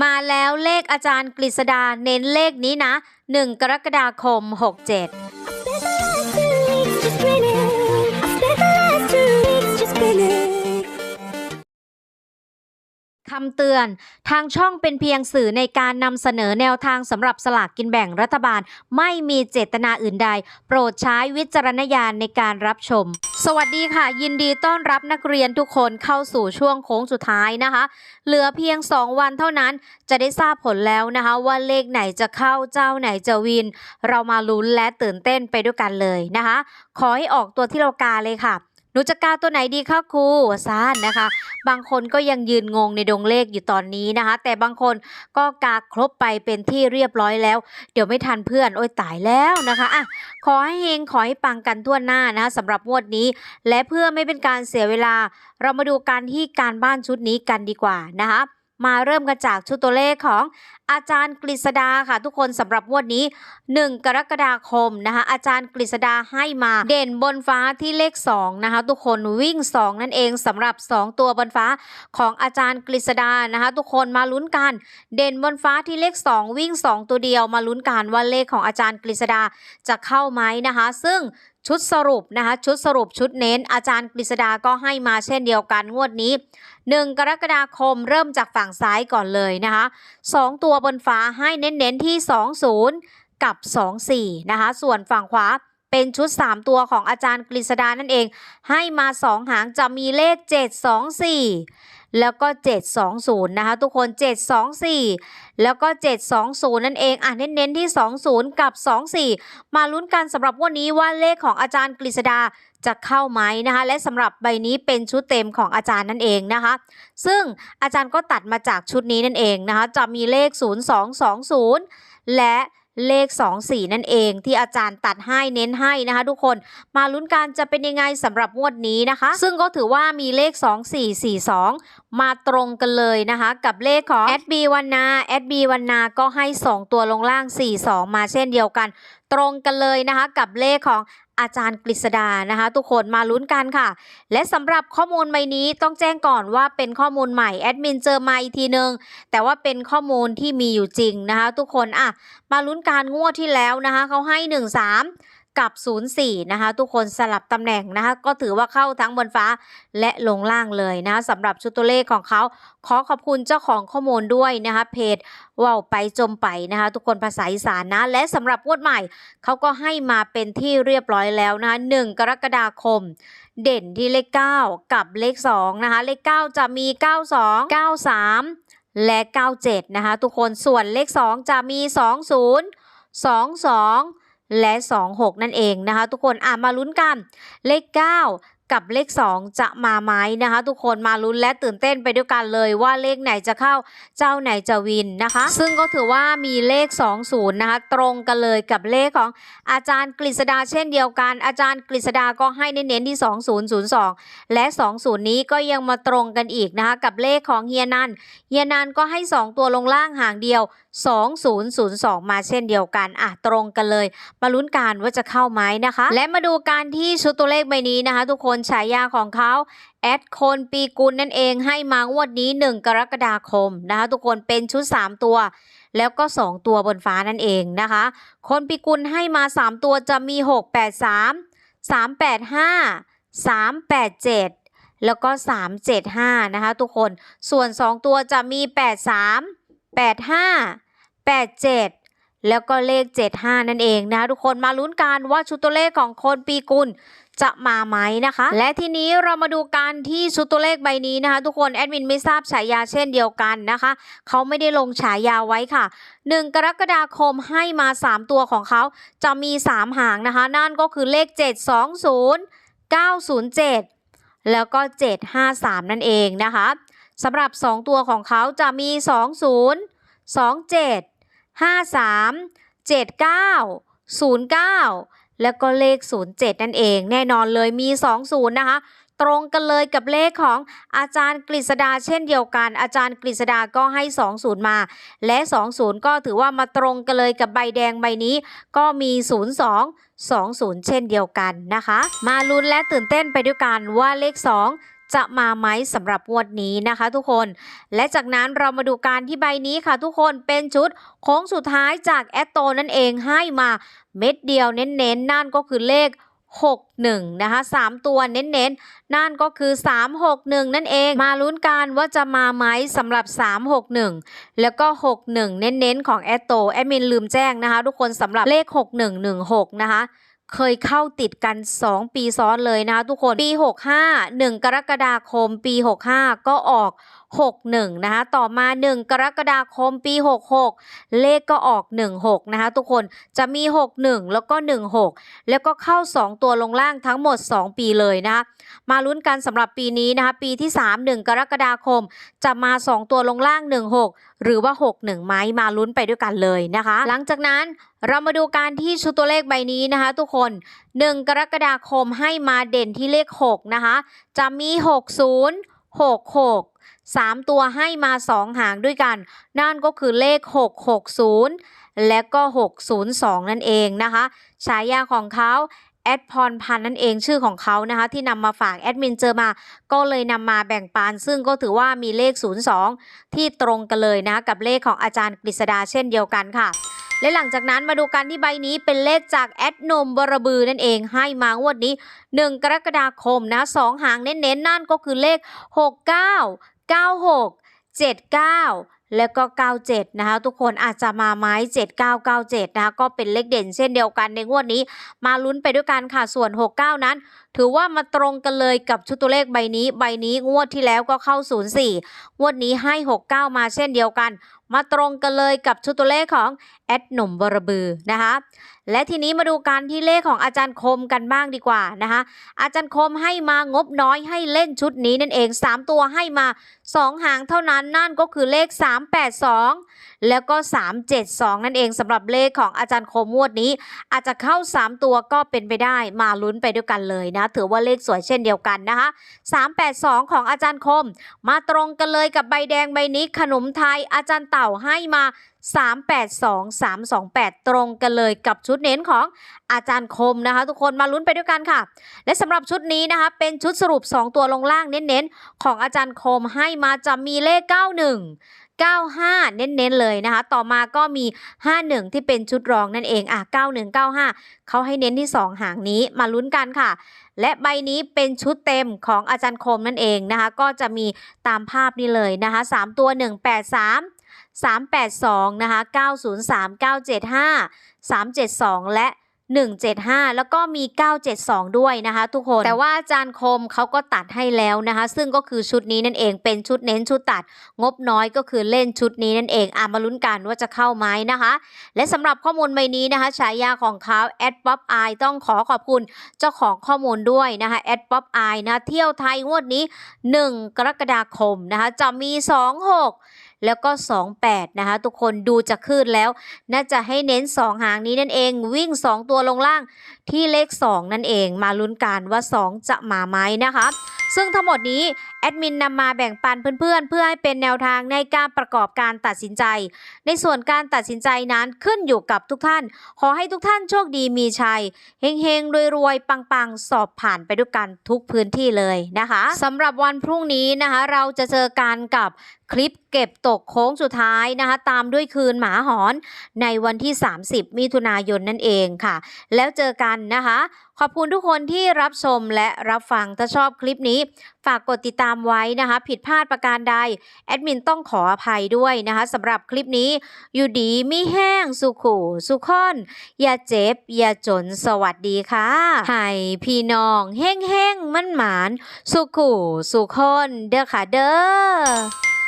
มาแล้วเลขอาจารย์กฤษดาเน้นเลขนี้นะ 1 กรกฎาคม 67 คำเตือน ทางช่องเป็นเพียงสื่อในการนำเสนอแนวทางสำหรับสลากกินแบ่งรัฐบาล ไม่มีเจตนาอื่นใด โปรดใช้วิจารณญาณในการรับชม สวัสดีค่ะ ยินดีต้อนรับนักเรียนทุกคนเข้าสู่ช่วงโค้งสุดท้ายนะคะ เหลือเพียง 2 วันเท่านั้นจะได้ทราบผลแล้วนะคะ ว่าเลขไหนจะเข้าเจ้าไหนจะวิน เรามาลุ้นและตื่นเต้นไปด้วยกันเลยนะคะ ขอให้ออกตัวที่เรากาเลยค่ะ หนูจะกาตัวไหนดีคะครูซ่านนะคะ บางคนก็ยังยืนงงในดงเลขอยู่ตอนนี้นะคะ แต่บางคนก็กาครบไปเป็นที่เรียบร้อยแล้ว เดี๋ยวไม่ทันเพื่อนโอ้ยตายแล้วนะคะอะขอให้เฮงขอให้ปังกันทั่วหน้านะคะสำหรับงวดนี้ และเพื่อไม่เป็นการเสียเวลา เรามาดูการที่การบ้านชุดนี้กันดีกว่านะคะ มาเริ่มกันจากชุดตัวเลขของอาจารย์กฤษดาค่ะ ทุกคนสำหรับงวดนี้ 1 กรกฎาคมนะคะอาจารย์กฤษดาให้มาเด่นบนฟ้าที่เลข2นะคะทุกคนวิ่ง 2 นั่นเองสำหรับ 2 ตัวบนฟ้าของอาจารย์กฤษดานะคะทุกคนมาลุ้นกันเด่นบนฟ้าที่เลข 2 วิ่ง 2 ตัวเดียวมาลุ้นกันว่าเลขของอาจารย์กฤษดาจะเข้าไหมนะคะ ซึ่ง ชุดสรุปนะคะชุดสรุปชุดเน้น อาจารย์กฤษดาก็ให้มาเช่นเดียวกันงวดนี้ 1 กรกฎาคมเริ่มจากฝั่งซ้ายก่อนเลยนะคะ2ตัวบนฟ้าให้เน้นๆที่ 20 กับ 24นะคะส่วนฝั่งขวาเป็นชุด 3 ตัวของอาจารย์กฤษดานั่นเอง ให้มา 2 หางจะมีเลข 724 แล้วก็ 720 นะคะ ทุกคน 724 แล้วก็ 720 นั่นเองอะเน้นๆที่ 20 กับ 24 มาลุ้นกันสำหรับวันนี้ว่าเลขของอาจารย์กฤษดาจะเข้าไหมนะคะ และสำหรับใบนี้เป็นชุดเต็มของอาจารย์นั่นเองนะคะ ซึ่งอาจารย์ก็ตัดมาจากชุดนี้นั่นเองนะคะ จะมีเลข 0220 และ เลข 24 นั่นเองที่อาจารย์ตัดให้เน้นให้นะคะทุกคนมาลุ้นกันจะเป็นยังไงสำหรับงวดนี้นะคะ ซึ่งก็ถือว่ามีเลข 2442 มาตรงกันเลยนะคะ กับเลขของแอดบีวันนาแอดบีวันนาก็ให้ 2 ตัวลงล่าง 42 มาเช่นเดียวกัน ตรงกันเลยนะคะ กับเลขของอาจารย์กฤษดานะคะทุกคนมาลุ้นกันค่ะ และสำหรับข้อมูลใบนี้ต้องแจ้งก่อนว่าเป็นข้อมูลใหม่แอดมินเจอมาอีกทีนึง แต่ว่าเป็นข้อมูลที่มีอยู่จริงนะคะทุกคนอะมาลุ้นการงวดที่แล้วนะคะเขาให้ 1 3 กับ 04 นะคะ ทุกคนสลับตำแหน่งนะคะ ก็ถือว่าเข้าทั้งบนฟ้าและลงล่างเลยนะคะสำหรับชุดตัวเลขของเขา ขอขอบคุณเจ้าของข้อมูลด้วยนะคะ เพจว่าวไปจมไปนะคะ ทุกคนภาษาอีสานนะ และสำหรับงวดใหม่ เขาก็ให้มาเป็นที่เรียบร้อยแล้วนะคะ1กรกฎาคม เด่นที่เลข 9 กับเลข 2 นะคะ เลข 9 จะมี 92 93 และ 97 นะคะ ทุกคนส่วนเลข 2 จะมี 20 22 และ 26 นั่นเองนะคะ ทุกคนอะมาลุ้นกัน เลข 9 กับเลข 2 จะมาไหมนะคะ ทุกคนมาลุ้นและตื่นเต้นไปด้วยกันเลยว่าเลขไหนจะเข้าเจ้าไหนจะวินนะคะ ซึ่งก็ถือว่ามีเลข 20 นะคะ ตรงกันเลยกับเลขของอาจารย์กฤษดาเช่นเดียวกัน อาจารย์กฤษดาก็ให้เน้นๆที่ 2002 และ 20 นี้ก็ยังมาตรงกันอีกนะคะกับเลขของเฮียนันเฮียนันก็ให้ 2 ตัวลงล่างห่างเดียว 2002 มาเช่นเดียวกันอะตรงกันเลย มาลุ้นกันว่าจะเข้าไหมนะคะ และมาดูการที่ชุดตัวเลขใบนี้นะคะ ทุกคนฉายาของเขาแอดคนปีกุลนั่นเองให้มางวดนี้ 1 กรกฎาคมนะคะทุกคนเป็นชุด 3 ตัว แล้วก็ 2 ตัวบนฟ้านั่นเองนะคะ คนปีกุลให้มา 3 ตัวจะมี 683 385 387 แล้วก็ 375 นะคะทุกคนส่วน 2 ตัวจะมี 83 85 87 แล้วก็เลข 75 นั่นเองนะทุกคนมาลุ้นกันว่าชุดตัวเลขของคนปีกุลจะมาไหมนะคะ และทีนี้เรามาดูการที่ชุดตัวเลขใบนี้นะคะ ทุกคนแอดมินไม่ทราบฉายาเช่นเดียวกันนะคะเขาไม่ได้ลงฉายาไว้ค่ะ 1 กรกฎาคมให้มา 3 ตัวของเขาจะมี 3 หางนะคะ นั่นก็คือเลข 720 907 แล้วก็ 753 นั่นเองนะคะสำหรับ 2 ตัวของเขาจะมี 20 27 53 79 09 แล้วก็เลข 07 นั่นเอง แน่นอนเลยมี 20 นะคะ ตรงกันเลยกับเลขของอาจารย์กฤษดาเช่นเดียวกัน อาจารย์กฤษดาก็ให้ 20 มา และ 20 ก็ถือว่ามาตรงกันเลยกับใบแดงใบนี้ ก็มี 02 20 เช่นเดียวกันนะคะ มาลุ้นและตื่นเต้นไปด้วยกันว่าเลข 2 จะมาไหมสำหรับงวดนี้นะคะทุกคน และจากนั้นเรามาดูการที่ใบนี้ค่ะทุกคนเป็นชุดโค้งสุดท้ายจากแอตโตนั่นเองให้มาเม็ดเดียวเน้นๆนั่นก็คือเลข 61 นะคะ 3 ตัวเน้นๆ นั่นก็คือ 361 นั่นเอง มาลุ้นกันว่าจะมาไหมสำหรับ 361 แล้วก็ 61 เน้นๆ ของแอตโตแอดมินลืมแจ้งนะคะ ทุกคนสำหรับเลข 6116 นะคะ เคยเข้าติดกัน 2 ปีซ้อนเลยนะทุกคน ปี 65 1 กรกฎาคม ปี 65 ก็ออก 61 นะคะ ต่อมา 1 กรกฎาคมปี 66 เลขก็ออก 16 นะคะ ทุกคนจะมี 61 แล้วก็ 16 แล้วก็เข้า 2 ตัวลงล่างทั้งหมด 2 ปีเลยนะคะมาลุ้นกันสำหรับปีนี้นะคะ ปีที่ 3 1 กรกฎาคม จะมา 2 ตัวลงล่าง 16 หรือว่า 61 ไหมมาลุ้นไปด้วยกันเลยนะคะ หลังจากนั้นเรามาดูการที่ชุดตัวเลขใบนี้นะคะ ทุกคน 1 กรกฎาคมให้มาเด่นที่เลข 6 นะคะ จะมี 60 66 3 ตัวให้มา 2 หางด้วยกัน นั่นก็คือเลข 660 และก็ 602 นั่นเองนะคะฉายาของเขาแอดพรพันนั่นเองชื่อของเขานะคะ ที่นำมาฝากแอดมินเจอมา ก็เลยนำมาแบ่งปันซึ่งก็ถือว่ามีเลข 02 ที่ตรงกันเลยนะกับเลขของอาจารย์กฤษดาเช่นเดียวกันค่ะ และหลังจากนั้นมาดูกันที่ใบนี้เป็นเลขจากแอดนมบรบือนั่นเองให้มางวดนี้ 1 กรกฎาคมนะสองหางเน้นๆนั่นก็คือเลข 69 96 79 แล้วก็ 97 นะคะ ทุกคนอาจจะมาไม้ 7997 นะคะ ก็เป็นเลขเด่นเช่นเดียวกันในงวดนี้ มาลุ้นไปด้วยกันค่ะ ส่วน 69 นั้น ถือว่ามาตรงกันเลยกับชุดตัวเลขใบนี้ ใบนี้งวดที่แล้วก็เข้า 04 งวดนี้ให้ 69 มาเช่นเดียวกัน มาตรงกันเลยกับชุดตัวเลขของแอดหนุ่มบรบือนะคะและทีนี้มาดูการที่เลขของอาจารย์คมกันบ้างดีกว่านะคะอาจารย์คมให้มางบน้อยให้เล่นชุดนี้นั่นเอง 3 ตัวให้มา 2 หางเท่านั้นนั่นก็คือเลข 382 แล้วก็ 372 นั่นเองสำหรับเลขของอาจารย์คมงวดนี้ อาจจะเข้า 3 ตัวก็เป็นไปได้มาลุ้นไปด้วยกันเลยนะ ถือว่าเลขสวยเช่นเดียวกันนะคะ 382 ของอาจารย์คม มาตรงกันเลยกับใบแดงใบนี้ขนมไทยอาจารย์เต่าให้มา382 328 ตรงกันเลยกับชุดเน้นของอาจารย์คมนะคะ ทุกคนมาลุ้นไปด้วยกันค่ะ และสำหรับชุดนี้นะคะ เป็นชุดสรุป 2 ตัวลงล่างเน้นๆ ของอาจารย์คมให้มาจะมีเลข 91 95 เน้นๆเลยนะคะ ต่อมาก็มี 51 ที่เป็นชุดรองนั่นเองอะ91 95 เขาให้เน้นที่ 2 หางนี้มาลุ้นกันค่ะ และใบนี้เป็นชุดเต็มของอาจารย์คมนั่นเองนะคะ ก็จะมีตามภาพนี้เลยนะคะ 3 ตัว 183 382 นะคะ 903 975 372 และ 175 แล้วก็มี 972 ด้วยนะคะทุกคน แต่ว่าอาจารย์คมเขาก็ตัดให้แล้วนะคะ ซึ่งก็คือชุดนี้นั่นเองเป็นชุดเน้นชุดตัด งบน้อยก็คือเล่นชุดนี้นั่นเองอะมาลุ้นกันว่าจะเข้าไหมนะคะ และสำหรับข้อมูลใบนี้นะคะฉายาของเขาแอดป๊อปไอต้องขอขอบคุณเจ้าของข้อมูลด้วยนะคะแอดป๊อปไอนะเที่ยวไทยงวดนี้ 1 กรกฎาคมนะคะจะมี 26 แล้วก็ 28 นะคะ ทุกคนดูจะขึ้นแล้ว น่าจะให้เน้น 2 หางนี้นั่นเอง วิ่ง 2 ตัวลงล่างที่เลข 2 นั่นเอง มาลุ้นกันว่า 2 จะมาไหมนะคะ ซึ่งทั้งหมดนี้ แอดมินนำมาแบ่งปันเพื่อนๆ เพื่อให้เป็นแนวทางในการประกอบการตัดสินใจ ในส่วนการตัดสินใจนั้นขึ้นอยู่กับทุกท่าน ขอให้ทุกท่านโชคดีมีชัยเฮงๆรวยๆปังๆ สอบผ่านไปด้วยกันทุกพื้นที่เลยนะคะสำหรับวันพรุ่งนี้นะคะ เราจะเจอกันกับคลิปเก็บตกโค้งสุดท้ายนะคะ ตามด้วยคืนหมาหอนในวันที่ 30 มิถุนายนนั่นเองค่ะ แล้วเจอกันนะคะ ขอบคุณทุกคนที่รับชมและรับฟังถ้าชอบคลิปนี้ฝากกดติดตามไว้นะคะ ผิดพลาดประการใด แอดมินต้องขออภัยด้วยนะคะสำหรับคลิปนี้ อยู่ดีมีแห้งสุขูสุขอน อย่าเจ็บ อย่าจนสวัสดีค่ะให้พี่น้องแห้งแห้งมั่นหมาน สุขูสุขอนเด้อค่ะเด้อ